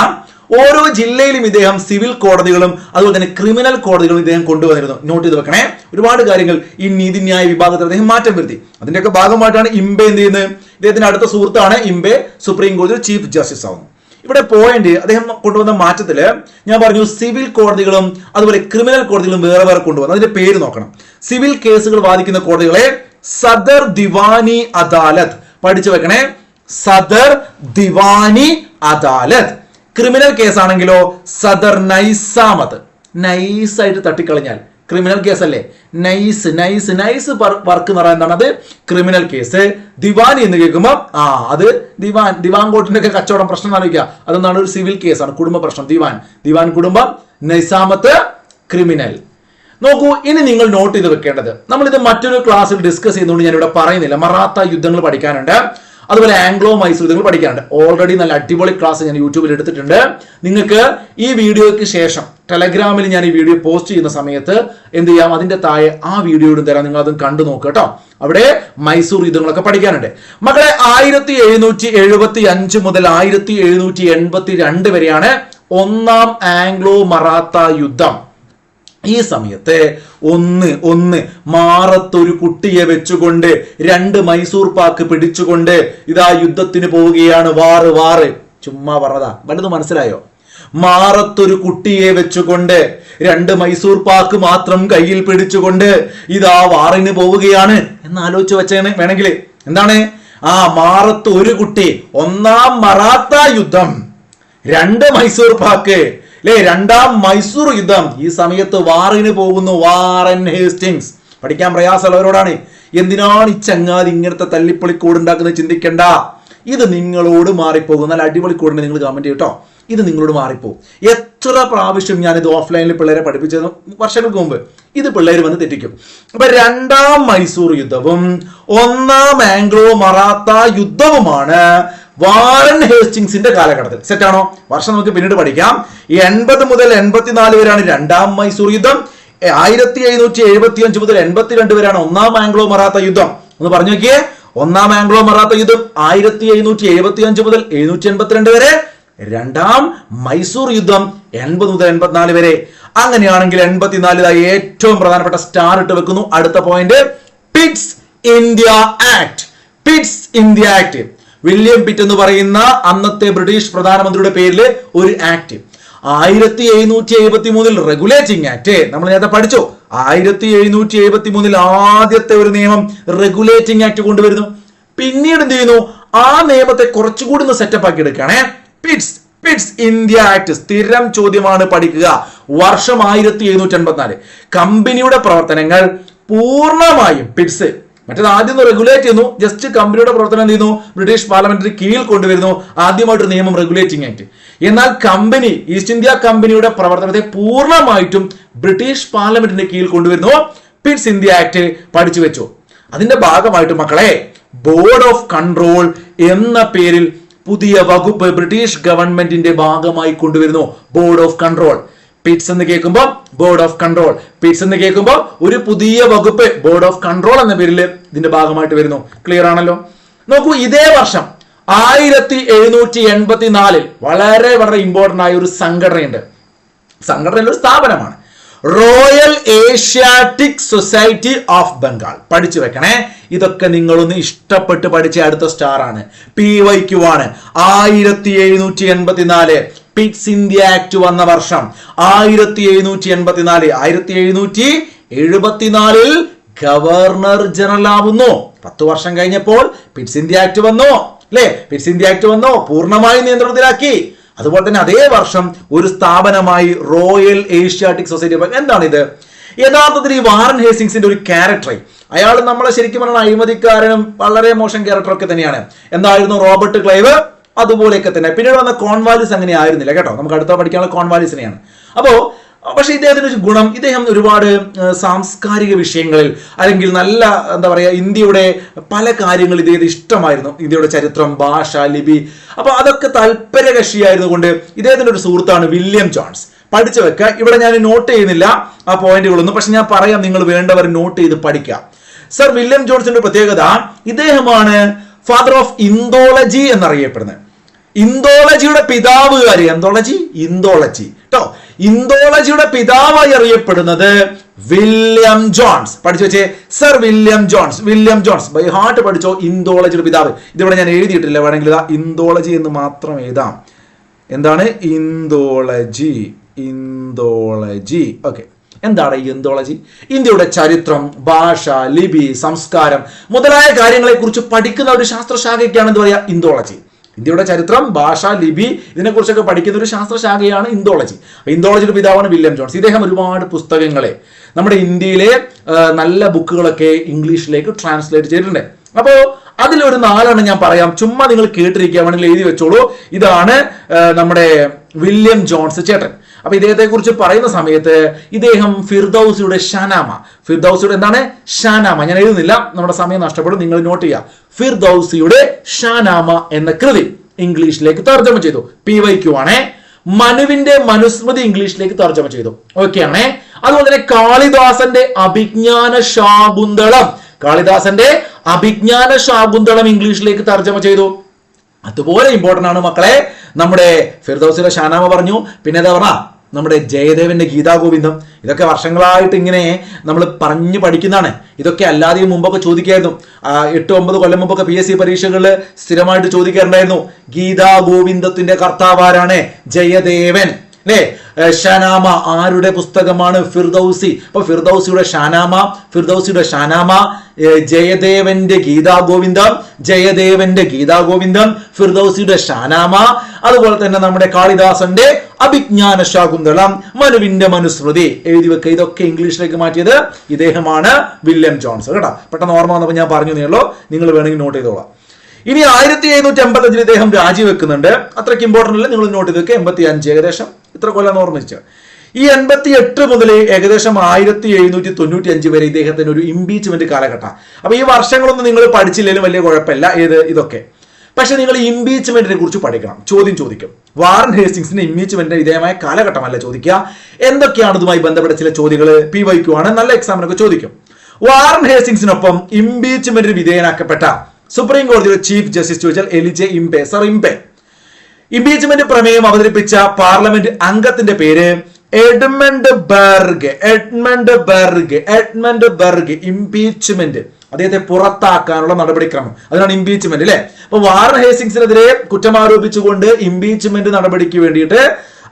ഓരോ ജില്ലയിലും ഇദ്ദേഹം സിവിൽ കോടതികളും അതുപോലെ തന്നെ ക്രിമിനൽ കോടതികളും ഇദ്ദേഹം കൊണ്ടുവന്നിരുന്നു. നോട്ട് ചെയ്ത് വെക്കണേ. ഒരുപാട് കാര്യങ്ങൾ ഈ നീതിന്യായ വിഭാഗത്തിൽ അദ്ദേഹം മാറ്റം വരുത്തി. അതിന്റെയൊക്കെ ഭാഗമായിട്ടാണ് ഇംബെ എന്ത് ചെയ്യുന്നത്? ഇദ്ദേഹത്തിന്റെ അടുത്ത സുഹൃത്താണ് ഇംബെ. സുപ്രീം കോടതി ചീഫ് ജസ്റ്റിസ് ആവുന്നത് ഇവിടെ പോയിന്റ് അദ്ദേഹം കൊണ്ടുവന്ന മാറ്റത്തിൽ ഞാൻ പറഞ്ഞു സിവിൽ കോടതികളും അതുപോലെ ക്രിമിനൽ കോടതികളും വേറെ വേറെ കൊണ്ടുവന്നു. അതിന്റെ പേര് നോക്കണം. സിവിൽ കേസുകൾ വാദിക്കുന്ന കോടതികളെ സദർ ദിവാനി അദാലത്ത്. പഠിച്ചു വെക്കണേ. സദർ ദിവാനി അദാലത്ത്. ക്രിമിനൽ കേസാണെങ്കിലോ സദർ നൈസാമത് നൈസായിട്ട് തട്ടിക്കളഞ്ഞാൽ ക്രിമിനൽ കേസ് അല്ലേ? നൈസ് നൈസ് നൈസ് വർക്ക് എന്ന് പറയുന്നതാണ് അത്? ക്രിമിനൽ കേസ് ദിവാനി എന്ന് കേൾക്കുമ്പോൾ ആ അത് ദിവാൻ ദിവാൻ കോട്ടിന്റെ ഒക്കെ കച്ചവടം പ്രശ്നം ആലോചിക്കുക. അതൊന്നാണ് ഒരു സിവിൽ കേസാണ് കുടുംബ പ്രശ്നം. ദിവാൻ ദിവാൻ കുടുംബം നൈസാമത്ത് ക്രിമിനൽ നോക്കൂ ഇനി നിങ്ങൾ നോട്ട് ചെയ്ത് വെക്കേണ്ടത്. നമ്മൾ ഇത് മറ്റൊരു ക്ലാസ്സിൽ ഡിസ്കസ് ചെയ്യുന്നതുകൊണ്ട് ഞാൻ ഇവിടെ പറയുന്നില്ല. മറാത്ത യുദ്ധങ്ങൾ പഠിക്കാനുണ്ട്. അതുപോലെ ആംഗ്ലോ മൈസൂർ യുദ്ധങ്ങൾ പഠിക്കാനുണ്ട്. ഓൾറെഡി നല്ല അടിപൊളി ക്ലാസ് ഞാൻ യൂട്യൂബിൽ എടുത്തിട്ടുണ്ട്. നിങ്ങൾക്ക് ഈ വീഡിയോയ്ക്ക് ശേഷം ടെലഗ്രാമിൽ ഞാൻ ഈ വീഡിയോ പോസ്റ്റ് ചെയ്യുന്ന സമയത്ത് എന്ത് ചെയ്യാം? അതിന്റെ താഴെ ആ വീഡിയോ ഇടും. തരാം. നിങ്ങൾ അതും കണ്ടു നോക്കുക കേട്ടോ. അവിടെ മൈസൂർ യുദ്ധങ്ങളൊക്കെ പഠിക്കാനുണ്ട്. മക്കളെ ആയിരത്തി എഴുന്നൂറ്റി എഴുപത്തി അഞ്ച് മുതൽ ആയിരത്തി എഴുന്നൂറ്റി എൺപത്തി രണ്ട് വരെയാണ് ഒന്നാം ആംഗ്ലോ മറാത്ത യുദ്ധം. ഈ സമയത്ത് ഒന്ന് ഒന്ന് മാറത്തൊരു കുട്ടിയെ വെച്ചുകൊണ്ട് രണ്ട് മൈസൂർ പാക്ക് പിടിച്ചുകൊണ്ട് ഇതാ യുദ്ധത്തിന് പോവുകയാണ്. വാറ് വാറ്. ചുമ്മാ പറഞ്ഞതാ. വലുത് മനസ്സിലായോ? മാറത്തൊരു കുട്ടിയെ വെച്ചുകൊണ്ട് രണ്ട് മൈസൂർ പാക്ക് മാത്രം കയ്യിൽ പിടിച്ചുകൊണ്ട് ഇതാ വാറിന് പോവുകയാണ്. എന്ന് ആലോചിച്ച് വെച്ചേനെ വേണമെങ്കിൽ എന്താണ്? ആ മാറത്ത് ഒരു കുട്ടി ഒന്നാം മറാത്ത യുദ്ധം രണ്ട് മൈസൂർ പാക്ക് അല്ലെ രണ്ടാം മൈസൂർ യുദ്ധം. ഈ സമയത്ത് വാറിന് പോകുന്നു വാറൻ ഹേസ്റ്റിങ്സ്. പഠിക്കാൻ പ്രയാസമുള്ളവരോടാണ്. എന്തിനാണ് ഈ ചങ്ങാതി ഇങ്ങനത്തെ തല്ലിപ്പൊളിക്കൂടുണ്ടാക്കുന്നത് ചിന്തിക്കേണ്ട. ഇത് നിങ്ങളോട് മാറിപ്പോകും. നല്ല അടിപൊളി കൂടുണ്ട് നിങ്ങൾ കമന്റ് ചെയ്യട്ടോ ഇത് നിങ്ങളോട് മാറിപ്പോകും എത്ര പ്രാവശ്യം ഞാനിത് ഓഫ്ലൈനിൽ പിള്ളേരെ പഠിപ്പിച്ചത് വർഷങ്ങൾക്ക് മുമ്പ്? ഇത് പിള്ളേർ വന്ന് തെറ്റിക്കും. അപ്പൊ രണ്ടാം മൈസൂർ യുദ്ധവും ഒന്നാം ആംഗ്ലോ മറാത്ത യുദ്ധവുമാണ് വാറൻ ഹേസ്റ്റിങ്സിന്റെ കാലഘട്ടത്തിൽ. സെറ്റാണോ വർഷം നമുക്ക് പിന്നീട് പഠിക്കാം. എൺപത് മുതൽ എൺപത്തിനാല് വരെയാണ് രണ്ടാം മൈസൂർ യുദ്ധം. ആയിരത്തി എഴുന്നൂറ്റി എഴുപത്തി അഞ്ച് മുതൽ എൺപത്തിരണ്ട് വരെയാണ് ഒന്നാം ആംഗ്ലോ മറാത്ത യുദ്ധം. ഒന്ന് പറഞ്ഞു നോക്കിയേ. ഒന്നാം ആംഗ്ലോ മറാത്ത യുദ്ധം ആയിരത്തി എഴുന്നൂറ്റി എഴുപത്തി അഞ്ച് മുതൽ എഴുന്നൂറ്റി എൺപത്തിരണ്ട് വരെ. രണ്ടാം മൈസൂർ യുദ്ധം എൺപത് മുതൽ എൺപത്തിനാല് വരെ. അങ്ങനെയാണെങ്കിൽ എൺപത്തിനാലിൽ ഏറ്റവും പ്രധാനപ്പെട്ട സ്റ്റാർ ഇട്ട് വെക്കുന്നു. അടുത്ത point Pitt's India Act Pitt's India Act William Pitt എന്ന് പറയുന്ന അന്നത്തെ ബ്രിട്ടീഷ് പ്രധാനമന്ത്രിയുടെ പേരിൽ ഒരു ആക്ട് ആയിരത്തി എഴുന്നൂറ്റി എഴുപത്തി മൂന്നിൽ റെഗുലേറ്റിംഗ് ആക്ട് നമ്മൾ നേരത്തെ പഠിച്ചു. ആയിരത്തി എഴുന്നൂറ്റി എഴുപത്തി മൂന്നിൽ ആദ്യത്തെ ഒരു നിയമം റെഗുലേറ്റിംഗ് ആക്ട് കൊണ്ടുവരുന്നു. പിന്നീട് എന്ത് ചെയ്യുന്നു? ആ നിയമത്തെ കുറച്ചുകൂടി ഒന്ന് സെറ്റപ്പ് ആക്കി എടുക്കുകയാണേ. പിറ്റ്സ് പിറ്റ്സ് ഇന്ത്യ ആക്ട് സ്ഥിരം ചോദ്യമാണ് പഠിക്കുക. വർഷം ആയിരത്തി എഴുന്നൂറ്റി എൺപത്തിനാല് കമ്പനിയുടെ പ്രവർത്തനങ്ങൾ പൂർണമായും പിറ്റ്സ് മറ്റേത് ആദ്യം റെഗുലേറ്റ് ചെയ്യുന്നു. ജസ്റ്റ് കമ്പനിയുടെ പ്രവർത്തനം എന്ത് ചെയ്യുന്നു? ബ്രിട്ടീഷ് പാർലമെന്റിന് കീഴിൽ കൊണ്ടുവരുന്നു. ആദ്യമായിട്ട് നിയമം റെഗുലേറ്റിംഗ് ആക്ട് എന്നാൽ കമ്പനി ഈസ്റ്റ് ഇന്ത്യ കമ്പനിയുടെ പ്രവർത്തനത്തെ പൂർണമായിട്ടും ബ്രിട്ടീഷ് പാർലമെന്റിന്റെ കീഴിൽ കൊണ്ടുവരുന്നു. പിറ്റ്സ് ഇന്ത്യ ആക്ട് പഠിച്ചു വെച്ചു. അതിന്റെ ഭാഗമായിട്ട് മക്കളെ ബോർഡ് ഓഫ് കൺട്രോൾ എന്ന പേരിൽ പുതിയ വകുപ്പ് ബ്രിട്ടീഷ് ഗവൺമെന്റിന്റെ ഭാഗമായി കൊണ്ടുവരുന്നു. ബോർഡ് ഓഫ് കൺട്രോൾ പിറ്റ്സ് എന്ന് കേൾക്കുമ്പോൾ ബോർഡ് ഓഫ് കൺട്രോൾ പിറ്റ്സ് എന്ന് കേൾക്കുമ്പോൾ ഒരു പുതിയ വകുപ്പ് ബോർഡ് ഓഫ് കൺട്രോൾ എന്ന പേരിൽ ഇതിന്റെ ഭാഗമായിട്ട് വരുന്നു. ക്ലിയർ ആണല്ലോ? നോക്കൂ ഇതേ വർഷം ആയിരത്തി എഴുന്നൂറ്റി എൺപത്തി നാലിൽ വളരെ വളരെ ഇമ്പോർട്ടന്റ് ആയ ഒരു സംഘടനയുണ്ട്. സംഘടനയിൽ ഒരു സ്ഥാപനമാണ്. Royal Asiatic Society of Bengal പഠിച്ചു വെക്കണേ. ഇതൊക്കെ നിങ്ങളൊന്ന് ഇഷ്ടപ്പെട്ട് പഠിച്ച അടുത്ത സ്റ്റാർ ആണ്. പി വൈ ക്യു ആണ്. ആയിരത്തി എഴുന്നൂറ്റി എൺപത്തിനാല് പിറ്റ്സ് ഇന്ത്യ ആക്ട് വന്ന വർഷം. ആയിരത്തി എഴുന്നൂറ്റി എൺപത്തിനാല് ആയിരത്തി എഴുന്നൂറ്റി എഴുപത്തിനാലിൽ ഗവർണർ ജനറൽ ആവുന്നു. പത്ത് വർഷം കഴിഞ്ഞപ്പോൾ പിറ്റ്സ് ഇന്ത്യ ആക്ട് വന്നു. അല്ലേ? പിറ്റ്സ് ഇന്ത്യ ആക്ട് വന്നു. പൂർണമായി നിയന്ത്രണത്തിലാക്കി. അതുപോലെ തന്നെ അതേ വർഷം ഒരു സ്ഥാപനമായി റോയൽ ഏഷ്യാറ്റിക് സൊസൈറ്റി എന്താണ് ഇത് യഥാർത്ഥത്തിൽ ഈ വാറൻ ഹേസിങ്സിന്റെ ഒരു ക്യാരക്ടറെ. അയാൾ നമ്മളെ ശരിക്കും പറഞ്ഞാൽ അഴിമതിക്കാരനും വളരെ മോശം ക്യാരക്ടറൊക്കെ തന്നെയാണ്. എന്തായിരുന്നു? റോബർട്ട് ക്ലൈവ് അതുപോലെയൊക്കെ തന്നെ. പിന്നീട് വന്ന കോൺവാലിസ് അങ്ങനെ ആയിരുന്നില്ല കേട്ടോ. നമുക്ക് അടുത്ത പഠിക്കാനുള്ള കോൺവാലിസിനെയാണ്. അപ്പോ പക്ഷേ ഇദ്ദേഹത്തിന് ഒരു ഗുണം ഇദ്ദേഹം ഒരുപാട് സാംസ്കാരിക വിഷയങ്ങളിൽ അല്ലെങ്കിൽ നല്ല എന്താ പറയുക ഇന്ത്യയുടെ പല കാര്യങ്ങൾ ഇദ്ദേഹത്തിന് ഇഷ്ടമായിരുന്നു. ഇന്ത്യയുടെ ചരിത്രം ഭാഷ ലിപി. അപ്പോൾ അതൊക്കെ താല്പര്യകക്ഷിയായിരുന്നു കൊണ്ട് ഇദ്ദേഹത്തിന്റെ ഒരു സുഹൃത്താണ് വില്യം ജോൺസ്. പഠിച്ചു വെക്കുക ഇവിടെ ഞാൻ നോട്ട് ചെയ്യുന്നില്ല ആ പോയിന്റുകളൊന്നും പക്ഷെ ഞാൻ പറയാം നിങ്ങൾ വേണ്ടവർ നോട്ട് ചെയ്ത് പഠിക്കാം സർ വില്യം ജോൺസിന്റെ പ്രത്യേകത ഇദ്ദേഹമാണ് ഫാദർ ഓഫ് ഇന്തോളജി എന്നറിയപ്പെടുന്നത്. ഇന്തോളജിയുടെ പിതാവ് കാര്യം എന്തോളജി? ഇന്തോളജി. കേട്ടോ ഇന്തോളജിയുടെ പിതാവായി അറിയപ്പെടുന്നത് വില്യം ജോൺസ്. പഠിച്ചു വെച്ചേ sir William Jones. William Jones. By heart പഠിച്ചോ ഇന്തോളജിയുടെ പിതാവ്. ഇതിവിടെ ഞാൻ എഴുതിയിട്ടില്ല. വേണമെങ്കിൽ ഇതാ ഇന്തോളജി എന്ന് മാത്രം എഴുതാം. എന്താണ്? ഇന്തോളജി. ഇന്തോളജി. ഓക്കെ. എന്താണ് ഈ എന്തോളജി ഇന്ത്യയുടെ ചരിത്രം ഭാഷ ലിപി സംസ്കാരം മുതലായ കാര്യങ്ങളെ കുറിച്ച് പഠിക്കുന്ന ഒരു ശാസ്ത്രശാഖയ്ക്കാണ് എന്ത് പറയുക ഇന്തോളജി. ഇന്ത്യയുടെ ചരിത്രം ഭാഷ ലിപി ഇതിനെക്കുറിച്ചൊക്കെ പഠിക്കുന്ന ഒരു ശാസ്ത്രശാഖയാണ് ഇന്തോളജി. ഇന്തോളജിയുടെ പിതാവാണ് വില്യം ജോൺസ്. ഇദ്ദേഹം ഒരുപാട് പുസ്തകങ്ങളെ നമ്മുടെ ഇന്ത്യയിലെ നല്ല ബുക്കുകളൊക്കെ ഇംഗ്ലീഷിലേക്ക് ട്രാൻസ്ലേറ്റ് ചെയ്തിട്ടുണ്ട്. അപ്പോ അതിലൊരു നാലാണ് ഞാൻ പറയാം. ചുമ്മാ നിങ്ങൾ കേട്ടിരിക്കുക വേണമെങ്കിൽ എഴുതി വെച്ചോളൂ. ഇതാണ് നമ്മുടെ വില്യം ജോൺസ് ചേട്ടൻ. അപ്പൊ ഇദ്ദേഹത്തെ കുറിച്ച് പറയുന്ന സമയത്ത് ഇദ്ദേഹം ഫിർദൌസിയുടെ ഷാനാമ. ഫിർദൌസിയുടെ എന്താണ്? ഷാനാമ. ഞാൻ എഴുതുന്നില്ല. നമ്മുടെ സമയം നഷ്ടപ്പെടും. നിങ്ങൾ നോട്ട് ചെയ്യുക. ഫിർദൌസിയുടെ ഷാനാമ എന്ന കൃതി ഇംഗ്ലീഷിലേക്ക് തർജമ ചെയ്തു. പി വൈ ക്യു ആണേ. മനുവിന്റെ മനുസ്മൃതി ഇംഗ്ലീഷിലേക്ക് തർജമ ചെയ്തു. ഓക്കെ ആണേ. അതുപോലെ തന്നെ കാളിദാസന്റെ അഭിജ്ഞാന ശാകുന്തളം. കാളിദാസന്റെ അഭിജ്ഞാന ശാകുന്തളം ഇംഗ്ലീഷിലേക്ക് തർജമ ചെയ്തു. അതുപോലെ ഇമ്പോർട്ടന്റ് ആണ് മക്കളെ നമ്മുടെ ഫിർദൌസിലെ ഷാനാമ പറഞ്ഞു. പിന്നെ എന്താ പറഞ്ഞ നമ്മുടെ ജയദേവന്റെ ഗീതാഗോവിന്ദം. ഇതൊക്കെ വർഷങ്ങളായിട്ട് ഇങ്ങനെ നമ്മൾ പറഞ്ഞു പഠിക്കുന്നതാണ്. ഇതൊക്കെ അല്ലാതെ മുമ്പൊക്കെ ചോദിക്കായിരുന്നു. എട്ട് ഒമ്പത് കൊല്ലം മുമ്പൊക്കെ പി എസ് സി പരീക്ഷകളിൽ സ്ഥിരമായിട്ട് ചോദിക്കാറുണ്ടായിരുന്നു. ഗീതാഗോവിന്ദത്തിന്റെ കർത്താവാരാണ് ജയദേവൻ. അല്ലേ ഷാനാമ ആരുടെ പുസ്തകമാണ് ഫിർദൌസി? അപ്പൊ ഫിർദൌസിയുടെ ഷാനാമ ഫിർദൌസിയുടെ ഷാനാമ ജയദേവന്റെ ഗീതാ ഗോവിന്ദം ജയദേവന്റെ ഗീതാ ഗോവിന്ദം ഫിർദൌസിയുടെ ഷാനാമ അതുപോലെ തന്നെ നമ്മുടെ കാളിദാസന്റെ അഭിജ്ഞാന ശാകുന്തളം മനുവിന്റെ മനുസ്മൃതി. എഴുതി വെക്കുക ഇതൊക്കെ ഇംഗ്ലീഷിലേക്ക് മാറ്റിയത് ഇദ്ദേഹമാണ് വില്യം ജോൺസ് കേട്ടോ? പെട്ടെന്ന് ഓർമ്മ വന്നപ്പോൾ ഞാൻ പറഞ്ഞു നീളോ നിങ്ങൾ വേണമെങ്കിൽ നോട്ട് ചെയ്തോളാം. ഇനി ആയിരത്തി എഴുന്നൂറ്റി എൺപത്തി അഞ്ചിൽ ഇദ്ദേഹം രാജിവെക്കുന്നുണ്ട്. അത്രയ്ക്ക് ഇമ്പോർട്ടന്റ് അല്ല. നിങ്ങൾ നോട്ട് ചെയ്ത് എൺപത്തി അഞ്ച് ഏകദേശം. ഇത്ര കൊല്ലം ഓർമ്മിച്ച്. ഈ എൺപത്തി എട്ട് മുതൽ ഏകദേശം ആയിരത്തി എഴുന്നൂറ്റി തൊണ്ണൂറ്റി അഞ്ച് വരെ ഇദ്ദേഹത്തിന് ഒരു ഇംപീച്ച്മെന്റ് കാലഘട്ടം. അപ്പൊ ഈ വർഷങ്ങളൊന്നും നിങ്ങൾ പഠിച്ചില്ലെങ്കിലും വലിയ കുഴപ്പമില്ല. ഏത് ഇതൊക്കെ. പക്ഷെ നിങ്ങൾ ഇംപീച്ച്മെന്റിനെ കുറിച്ച് പഠിക്കണം. ചോദ്യം ചോദിക്കും. വാറൻ ഹേസ്റ്റിംഗ്സിന്റെ ഇംപീച്ച്മെന്റിന്റെ വിധേയമായ കാലഘട്ടമല്ല ചോദിക്കുക. എന്തൊക്കെയാണ് ഇതുമായി ബന്ധപ്പെട്ട ചില ചോദ്യങ്ങൾ പി വൈക്കുവാണ്. നല്ല എക്സാമിനൊക്കെ ചോദിക്കും. വാറൻ ഹേസ്റ്റിംഗ്സിനൊപ്പം ഇംപീച്ച്മെന്റിന് വിധേയനാക്കപ്പെട്ട സുപ്രീം കോടതിയുടെ ചീഫ് ജസ്റ്റിസ് ചോദിച്ചാൽ എലിജെ ഇംപെ സർ ഇംപെ. ഇംപീച്ച്മെന്റ് പ്രമേയം അവതരിപ്പിച്ച പാർലമെന്റ് അംഗത്തിന്റെ പേര് Edmund Burke Edmund Burke Edmund Burke impeachment. അദ്ദേഹത്തെ പുറത്താക്കാനുള്ള നടപടിക്രമം. അതിനാണ് ഇംപീച്ച്മെന്റ് അല്ലെ? അപ്പൊ വാറൻ ഹേസിംഗ്സിനെതിരെ കുറ്റം ആരോപിച്ചുകൊണ്ട് ഇംപീച്ച്മെന്റ് നടപടിക്ക് വേണ്ടിയിട്ട്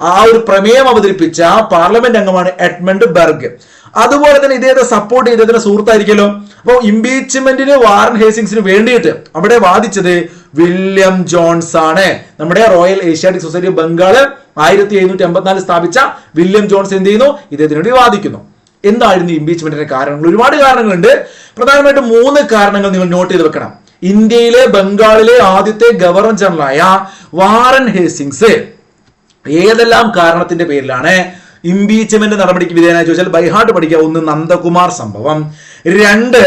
ആ ഒരു പ്രമേയം അവതരിപ്പിച്ച പാർലമെന്റ് അംഗമാണ് എഡ്മണ്ട് ബെർഗ്. അതുപോലെ തന്നെ ഇദ്ദേഹത്തെ സപ്പോർട്ട് ചെയ്തതിന്റെ സുഹൃത്തായിരിക്കല്ലോ അപ്പോൾ ഇംപീച്ച്മെന്റിന് വാറൻ ഹേസിംഗ്സിന് വേണ്ടിയിട്ട് അവിടെ വാദിച്ചത് വില്യം ജോൺസ് ആണ് നമ്മുടെ റോയൽ ഏഷ്യാറ്റിക് സൊസൈറ്റി ബംഗാൾ ആയിരത്തി എഴുന്നൂറ്റി എൺപത്തിനാല് സ്ഥാപിച്ച വില്യം ജോൺസ് എന്ത് ചെയ്യുന്നു? ഇദ്ദേഹത്തിന് വേണ്ടി വാദിക്കുന്നു. എന്തായിരുന്നു ഇംപീച്ച്മെന്റിന്റെ കാരണങ്ങൾ? ഒരുപാട് കാരണങ്ങളുണ്ട്. പ്രധാനമായിട്ടും മൂന്ന് കാരണങ്ങൾ നിങ്ങൾ നോട്ട് ചെയ്ത് വെക്കണം. ഇന്ത്യയിലെ ബംഗാളിലെ ആദ്യത്തെ ഗവർണർ ജനറലായ വാറൻ ഹേസിംഗ്സ് ഏതെല്ലാം കാരണത്തിന്റെ പേരിലാണ് ഇംപീച്ച്മെന്റ് നടപടിക്ക് വിധേയനായി ചോദിച്ചാൽ ബൈഹാർട്ട് പഠിക്കുക ഒന്ന് നന്ദകുമാർ സംഭവം. രണ്ട്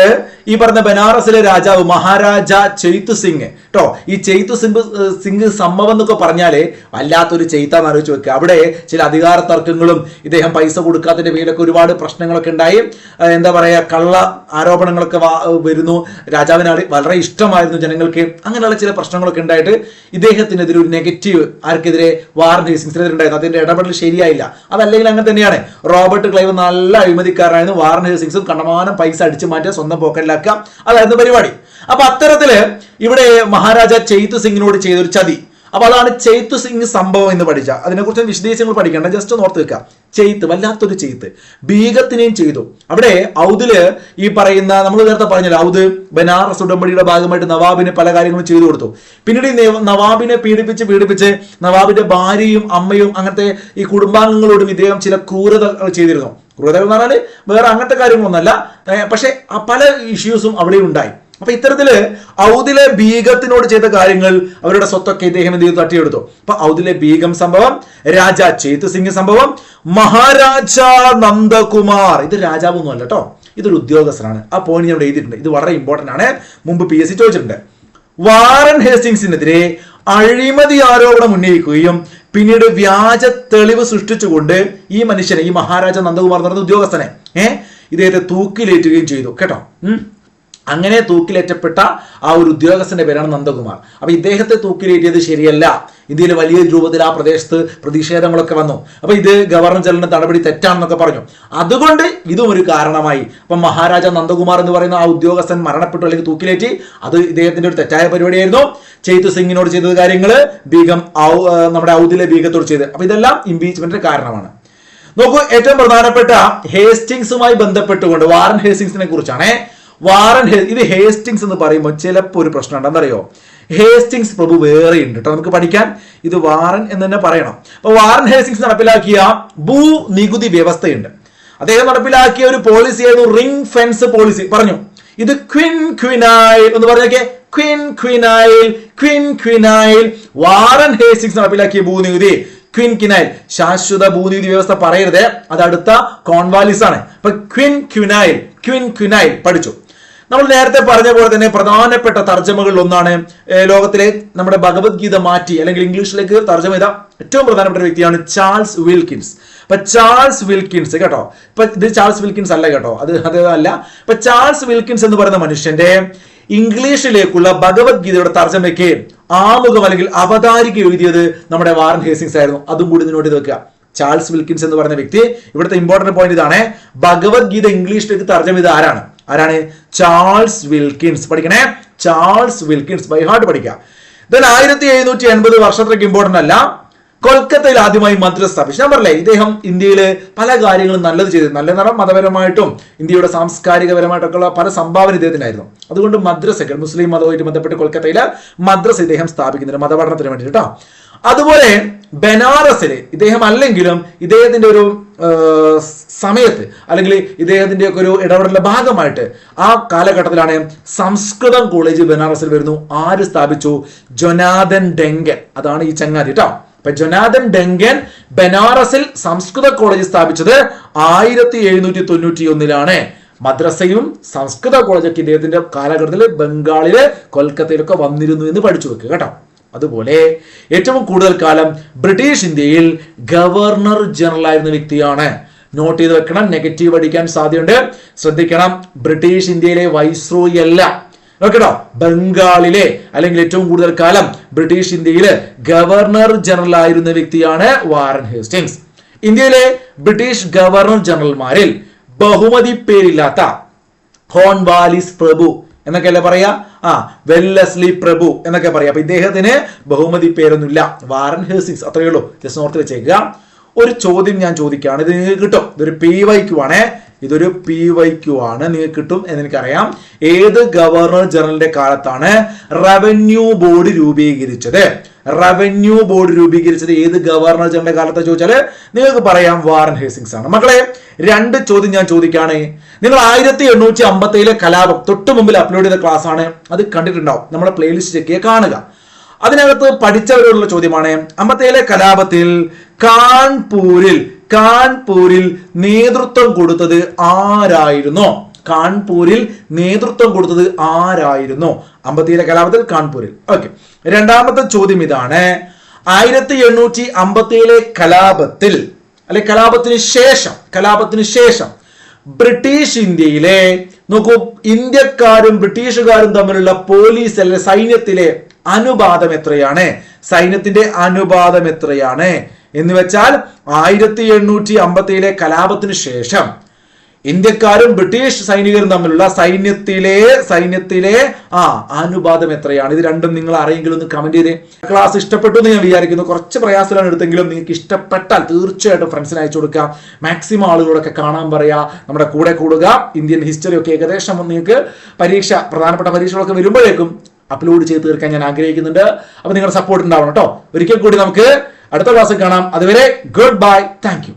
ഈ പറഞ്ഞ ബനാറസിലെ രാജാവ് മഹാരാജ ചെയ്തു സിംഗ്. കേട്ടോ ഈ ചെയ്തു സിംഗ് സിംഗ് സംഭവം എന്നൊക്കെ പറഞ്ഞാൽ വല്ലാത്തൊരു ചെയ്ത്താന്ന് ആലോചിച്ച് വെക്കുക അവിടെ ചില അധികാര തർക്കങ്ങളും ഇദ്ദേഹം പൈസ കൊടുക്കാത്തതിന്റെ പേരിലൊക്കെ ഒരുപാട് പ്രശ്നങ്ങളൊക്കെ ഉണ്ടായി. എന്താ പറയുക കള്ള ആരോപണങ്ങളൊക്കെ വരുന്നു. രാജാവിനാട് വളരെ ഇഷ്ടമായിരുന്നു ജനങ്ങൾക്ക്. അങ്ങനെയുള്ള ചില പ്രശ്നങ്ങളൊക്കെ ഉണ്ടായിട്ട് ഇദ്ദേഹത്തിനെതിരെ ഒരു നെഗറ്റീവ് ആർക്കെതിരെ വാറന്റ് ഹേസിംഗ്സിനെതിരെ ഉണ്ടായിരുന്നു. അതിന്റെ ഇടപെടൽ ശരിയായില്ല. അതല്ലെങ്കിൽ അങ്ങനെ തന്നെയാണ്. റോബർട്ട് ക്ലൈവ് നല്ല അഴിമതിക്കാരായിരുന്നു വാറന്റ് ഹേസിംഗ്സും കണ്ടമാനം പൈസ അടിച്ചു മാറ്റുക സ്വന്തം പോക്കറ്റിലാക്കുക. അതായിരുന്നു പരിപാടി. അപ്പൊ അത്തരത്തിൽ ഇവിടെ മഹാരാജ ചെയ്തു സിംഗിനോട് ചെയ്തൊരു ചതി. അപ്പൊ അതാണ് ചെയ്ത്തു സിംഗ് സംഭവം എന്ന് പഠിച്ച. അതിനെക്കുറിച്ച് നിങ്ങൾ പഠിക്കേണ്ട ജസ്റ്റ് ഒന്ന് ഓർത്ത് വെക്കുക. ചെയ്ത്ത് വല്ലാത്തൊരു ചെയ്ത്ത് ഭീകത്തിനെയും ചെയ്തു. അവിടെ ഔദിൽ ഈ പറയുന്ന നമ്മൾ നേരത്തെ പറഞ്ഞല്ലോ ഔദ് ബനാറസ് ഉടമ്പടിയുടെ ഭാഗമായിട്ട് നവാബിന് പല കാര്യങ്ങളും ചെയ്തു കൊടുത്തു. പിന്നീട് ഈ നവാബിനെ പീഡിപ്പിച്ച് പീഡിപ്പിച്ച് നവാബിന്റെ ഭാര്യയും അമ്മയും അങ്ങനത്തെ ഈ കുടുംബാംഗങ്ങളോടും ഇദ്ദേഹം ചില ക്രൂരത ചെയ്തിരുന്നു. ക്രൂരതകൾ എന്ന് പറഞ്ഞാൽ വേറെ അങ്ങനത്തെ കാര്യങ്ങളൊന്നുമല്ല. പക്ഷെ പല ഇഷ്യൂസും അവിടെ ഉണ്ടായി. അപ്പൊ ഇത്തരത്തിൽ ഔദിലെ ബീഗത്തിനോട് ചെയ്ത കാര്യങ്ങൾ അവരുടെ സ്വത്തൊക്കെ ഇദ്ദേഹം എന്ത് ചെയ്തു? തട്ടിയെടുത്തു. അപ്പൊ ഔദിലെ ബീഗം സംഭവം രാജ ചേത്ത് സിംഗ് സംഭവം മഹാരാജ നന്ദകുമാർ. ഇത് രാജാവ് രാജാവൊന്നും അല്ല കേട്ടോ ഇതൊരു ഉദ്യോഗസ്ഥനാണ്. ആ പോയിന്റ് ഞാൻ എഴുതിയിട്ടുണ്ട്. ഇത് വളരെ ഇമ്പോർട്ടന്റ് ആണ്. മുമ്പ് പി എസ് സി ചോദിച്ചിട്ടുണ്ട്. വാറൻ ഹേസ്റ്റിങ്സിനെതിരെ അഴിമതി ആരോപണം ഉന്നയിക്കുകയും പിന്നീട് വ്യാജ തെളിവ് സൃഷ്ടിച്ചുകൊണ്ട് ഈ മനുഷ്യനെ ഈ മഹാരാജ നന്ദകുമാർ പറയുന്ന ഉദ്യോഗസ്ഥനെ ഏഹ് ഇദ്ദേഹത്തെ തൂക്കിലേറ്റുകയും ചെയ്തു. കേട്ടോ? അങ്ങനെ തൂക്കിലേറ്റപ്പെട്ട ആ ഒരു ഉദ്യോഗസ്ഥന്റെ പേരാണ് നന്ദകുമാർ. അപ്പൊ ഇദ്ദേഹത്തെ തൂക്കിലേറ്റിയത് ശരിയല്ല. ഇന്ത്യയിൽ വലിയ രൂപത്തിൽ ആ പ്രദേശത്ത് പ്രതിഷേധങ്ങളൊക്കെ വന്നു. അപ്പോൾ ഇത് ഗവർണർ ജനറലിന്റെ നടപടി തെറ്റാണെന്നൊക്കെ പറഞ്ഞു. അതുകൊണ്ട് ഇതും ഒരു കാരണമായി. അപ്പൊ മഹാരാജ നന്ദകുമാർ എന്ന് പറയുന്ന ആ ഉദ്യോഗസ്ഥൻ മരണപ്പെട്ടു അല്ലെങ്കിൽ തൂക്കിലേറ്റി അത് ഇദ്ദേഹത്തിന്റെ ഒരു തെറ്റായ പരിപാടിയായിരുന്നു. ചെയ്തു സിംഗിനോട് ചെയ്തത് കാര്യങ്ങൾ ബീഗം നമ്മുടെ ഔദിലെ ബീഗത്തോട് ചെയ്ത്. അപ്പൊ ഇതെല്ലാം ഇംപീച്ച്മെന്റിന്റെ കാരണമാണ്. നോക്കൂ ഏറ്റവും പ്രധാനപ്പെട്ട ഹേസ്റ്റിങ്സുമായി ബന്ധപ്പെട്ടുകൊണ്ട് വാറൻ ഹേസ്റ്റിങ്സിനെ കുറിച്ചാണ്. വാറൻ ഇത് ഹേസ്റ്റിങ്സ് എന്ന് പറയുമ്പോൾ ചിലപ്പോൾ ഒരു പ്രശ്നം ഉണ്ടെന്നറിയോ ഹേസ്റ്റിങ്സ് പ്രഭു വേറെ ഉണ്ട് കേട്ടോ നമുക്ക് പഠിക്കാൻ ഇത് വാറൻ എന്ന് തന്നെ പറയണം. അപ്പോൾ വാറൻ ഹേസ്റ്റിങ്സ് നടപ്പിലാക്കിയ ഭൂ നികുതി വ്യവസ്ഥയുണ്ട്. അദ്ദേഹം നടപ്പിലാക്കിയ ഒരു പോളിസി ആയിരുന്നു റിംഗ് ഫെൻസ് പോളിസി പറഞ്ഞു. ഇത് ക്വിൻ ക്വിനായിൽ എന്ന് പറഞ്ഞേക്കെ ക്വിൻ ക്വിനായിൽ ക്വിൻ ക്വിനായിൽ വാറൻ ഹേസ്റ്റിങ്സ് നടപ്പിലാക്കിയ ഭൂനികുതി ക്വിൻ ക്വിനായിൽ. ശാശ്വത ഭൂനികുതി വ്യവസ്ഥ പറയരുത്. അത് അടുത്ത കോൺവാലിസ് ആണ് അപ്പൊ ക്വിൻ ക്വിനായിൽ ക്വിൻ ക്വിനായിൽ പഠിച്ചു. നമ്മൾ നേരത്തെ പറഞ്ഞ പോലെ തന്നെ പ്രധാനപ്പെട്ട തർജമകളിൽ ഒന്നാണ് ലോകത്തിലെ നമ്മുടെ ഭഗവത്ഗീത മാറ്റി അല്ലെങ്കിൽ ഇംഗ്ലീഷിലേക്ക് തർജമ ചെയ്ത ഏറ്റവും പ്രധാനപ്പെട്ട വ്യക്തിയാണ് ചാൾസ് വിൽക്കിൻസ് ഇപ്പൊ ചാൾസ് വിൽക്കിൻസ് കേട്ടോ ഇപ്പൊ ഇത് ചാൾസ് വിൽക്കിൻസ് അല്ല കേട്ടോ അത് അതല്ല ഇപ്പൊ ചാൾസ് വിൽക്കിൻസ് എന്ന് പറയുന്ന മനുഷ്യന്റെ ഇംഗ്ലീഷിലേക്കുള്ള ഭഗവത്ഗീതയുടെ തർജമയ്ക്ക് ആമുഖം അല്ലെങ്കിൽ അവതാരിക എഴുതിയത് നമ്മുടെ വാറൻ ഹേസിങ്സ് ആയിരുന്നു. അതും കൂടി ഇതിനോട്ട് ഇത് വെക്കുക. ചാൾസ് വിൽക്കിൻസ് എന്ന് പറയുന്ന വ്യക്തി ഇവിടുത്തെ ഇമ്പോർട്ടന്റ് പോയിന്റ് ഇതാണ്. ഭഗവത്ഗീത ഇംഗ്ലീഷിലേക്ക് തർജമ ഇത് ആരാണ്? ആരാണ്? ചാൾസ് വിൽക്കിൻസ് പഠിക്കണേ? ചാൾസ് വിൽക്കിൻസ് ബൈ ഹാർട്ട് പഠിക്കുക ദെൻ ആയിരത്തി എഴുന്നൂറ്റി എൺപത് വർഷത്തേക്ക് ഇമ്പോർട്ടന്റ് അല്ല. കൊൽക്കത്തയിൽ ആദ്യമായി മന്ത്രി സ്ഥാപിച്ചു ഞാൻ പറഞ്ഞില്ലേ? ഇദ്ദേഹം ഇന്ത്യയിൽ പല കാര്യങ്ങളും നല്ലത് ചെയ്തു. നല്ല നിറം മതപരമായിട്ടും ഇന്ത്യയുടെ സാംസ്കാരികപരമായിട്ടൊക്കെയുള്ള പല സംഭാവന ഇദ്ദേഹത്തിനായിരുന്നു. അതുകൊണ്ട് മദ്രസകൾ മുസ്ലിം മതവുമായിട്ട് ബന്ധപ്പെട്ട് കൊൽക്കത്തയിൽ മദ്രസ ഇദ്ദേഹം സ്ഥാപിക്കുന്നുണ്ട്. മതപഠനത്തിന് വേണ്ടി കേട്ടോ അതുപോലെ ബനാറസിൽ ഇദ്ദേഹം അല്ലെങ്കിലും ഇദ്ദേഹത്തിന്റെ ഒരു സമയത്ത് അല്ലെങ്കിൽ ഇദ്ദേഹത്തിന്റെ ഒക്കെ ഒരു ഇടപെടലിന്റെ ഭാഗമായിട്ട് ആ കാലഘട്ടത്തിലാണ് സംസ്കൃതം കോളേജ് ബനാറസിൽ വരുന്നു. ആര് സ്ഥാപിച്ചു? Jonathan Duncan. അതാണ് ഈ ചങ്ങാതി കേട്ടോ അപ്പൊ ജൊനാഥൻ ഡെങ്കൻ ബനാറസിൽ സംസ്കൃത കോളേജ് സ്ഥാപിച്ചത് ആയിരത്തി എഴുന്നൂറ്റി തൊണ്ണൂറ്റി ഒന്നിലാണ് മദ്രസയും സംസ്കൃത കോളേജൊക്കെ ഇദ്ദേഹത്തിന്റെ കാലഘട്ടത്തിൽ ബംഗാളിലെ കൊൽക്കത്തയിലൊക്കെ വന്നിരുന്നു എന്ന് പഠിച്ചു വെക്കുക കേട്ടോ. അതുപോലെ ഏറ്റവും കൂടുതൽ കാലം ബ്രിട്ടീഷ് ഇന്ത്യയിൽ ഗവർണർ ജനറൽ ആയിരുന്ന വ്യക്തിയാണ്. നോട്ട് ചെയ്ത് വെക്കണം നെഗറ്റീവ് അടിക്കാൻ സാധ്യതയുണ്ട്. ശ്രദ്ധിക്കണം ബ്രിട്ടീഷ് ഇന്ത്യയിലെ വൈസ്രോയി അല്ല. നോക്കട്ടോ ബംഗാളിലെ അല്ലെങ്കിൽ ഏറ്റവും കൂടുതൽ കാലം ബ്രിട്ടീഷ് ഇന്ത്യയിലെ ഗവർണർ ജനറൽ ആയിരുന്ന വ്യക്തിയാണ് വാറൻ ഹേസ്റ്റിങ്സ് ഇന്ത്യയിലെ ബ്രിട്ടീഷ് ഗവർണർ ജനറൽമാരിൽ ബഹുമതി പേരില്ലാത്ത ഹോൺവാലിസ് പ്രഭു എന്നൊക്കെയല്ലേ പറയാ? ആ വെല്ലസ്ലി പ്രഭു എന്നൊക്കെ പറയാം. അപ്പൊ ഇദ്ദേഹത്തിന് ബഹുമതി പേരൊന്നുമില്ല. വാറൻ ഹേസിങ്സ് അത്രയേ ഉള്ളൂ. ജസ്റ്റ് ഓർത്ത് വെച്ചേക്കുക. ഒരു ചോദ്യം ഞാൻ ചോദിക്കുകയാണ്. ഇത് നിങ്ങൾക്ക് കിട്ടും. ഇതൊരു പി വൈക്കുവാണേ ഇതൊരു പി വൈ ക്യു ആണ്. നിങ്ങൾക്ക് കിട്ടും എന്ന് എനിക്കറിയാം. ഏത് ഗവർണർ ജനറലിന്റെ കാലത്താണ് റവന്യൂ ബോർഡ് രൂപീകരിച്ചത്? റവന്യൂ ബോർഡ് രൂപീകരിച്ചത് ഏത് ഗവർണർ ജനറലിന്റെ കാലത്ത് ചോദിച്ചാൽ നിങ്ങൾക്ക് പറയാം വാറൻ ഹേസിങ്സ് ആണ് മക്കളെ രണ്ട് ചോദ്യം ഞാൻ ചോദിക്കുകയാണ് നിങ്ങൾ ആയിരത്തി എണ്ണൂറ്റി അമ്പത്തിലെ കലാപം തൊട്ട് മുമ്പിൽ അപ്ലോഡ് ചെയ്ത ക്ലാസ് ആണ് അത് കണ്ടിട്ടുണ്ടാവും. നമ്മുടെ പ്ലേലിസ്റ്റ് ചെക്ക് ചെയ്യുക കാണുക. അതിനകത്ത് പഠിച്ചവരോടുള്ള ചോദ്യമാണ് അമ്പത്തേലെ കലാപത്തിൽ കാൺപൂരിൽ കാൺപൂരിൽ നേതൃത്വം കൊടുത്തത് ആരായിരുന്നു? കാൺപൂരിൽ നേതൃത്വം കൊടുത്തത് ആരായിരുന്നു? അമ്പത്തിയിലെ കലാപത്തിൽ കാൺപൂരിൽ. ഓക്കെ. രണ്ടാമത്തെ ചോദ്യം ഇതാണ്. ആയിരത്തി എണ്ണൂറ്റി അമ്പത്തിയിലെ കലാപത്തിൽ അല്ലെ കലാപത്തിന് ശേഷം കലാപത്തിന് ശേഷം ബ്രിട്ടീഷ് ഇന്ത്യയിലെ നോക്കൂ ഇന്ത്യക്കാരും ബ്രിട്ടീഷുകാരും തമ്മിലുള്ള പോലീസ് അല്ലെ സൈന്യത്തിലെ അനുപാതം എത്രയാണ്? സൈന്യത്തിന്റെ അനുപാതം എത്രയാണ്? എന്ന് വെച്ചാൽ ആയിരത്തി എണ്ണൂറ്റി അമ്പത്തിയിലെ കലാപത്തിന് ശേഷം ഇന്ത്യക്കാരും ബ്രിട്ടീഷ് സൈനികരും തമ്മിലുള്ള സൈന്യത്തിലെ സൈന്യത്തിലെ ആ അനുപാതം എത്രയാണ്? ഇത് രണ്ടും നിങ്ങൾ ആരെങ്കിലും ഒന്ന് കമന്റ് ചെയ്തേ. ക്ലാസ് ഇഷ്ടപ്പെട്ടു എന്ന് ഞാൻ വിചാരിക്കുന്നു. കുറച്ച് പ്രയാസമാണ് എടുത്തെങ്കിലും നിങ്ങൾക്ക് ഇഷ്ടപ്പെട്ടാൽ തീർച്ചയായിട്ടും ഫ്രണ്ട്സിന് അയച്ചു കൊടുക്കുക. മാക്സിമം ആളുകളൊക്കെ കാണാൻ പറയാ. നമ്മുടെ കൂടെ കൂടുക. ഇന്ത്യൻ ഹിസ്റ്ററി ഒക്കെ ഏകദേശം നിങ്ങൾക്ക് പരീക്ഷ പ്രധാനപ്പെട്ട പരീക്ഷകളൊക്കെ വരുമ്പോഴേക്കും അപ്ലോഡ് ചെയ്ത് തീർക്കാൻ ഞാൻ ആഗ്രഹിക്കുന്നുണ്ട്. അപ്പൊ നിങ്ങളുടെ സപ്പോർട്ട് ഉണ്ടാവണം കേട്ടോ. ഒരിക്കൽ കൂടി നമുക്ക് അടുത്ത ക്ലാസ്സിൽ കാണാം. അതുവരെ ഗുഡ് ബൈ താങ്ക്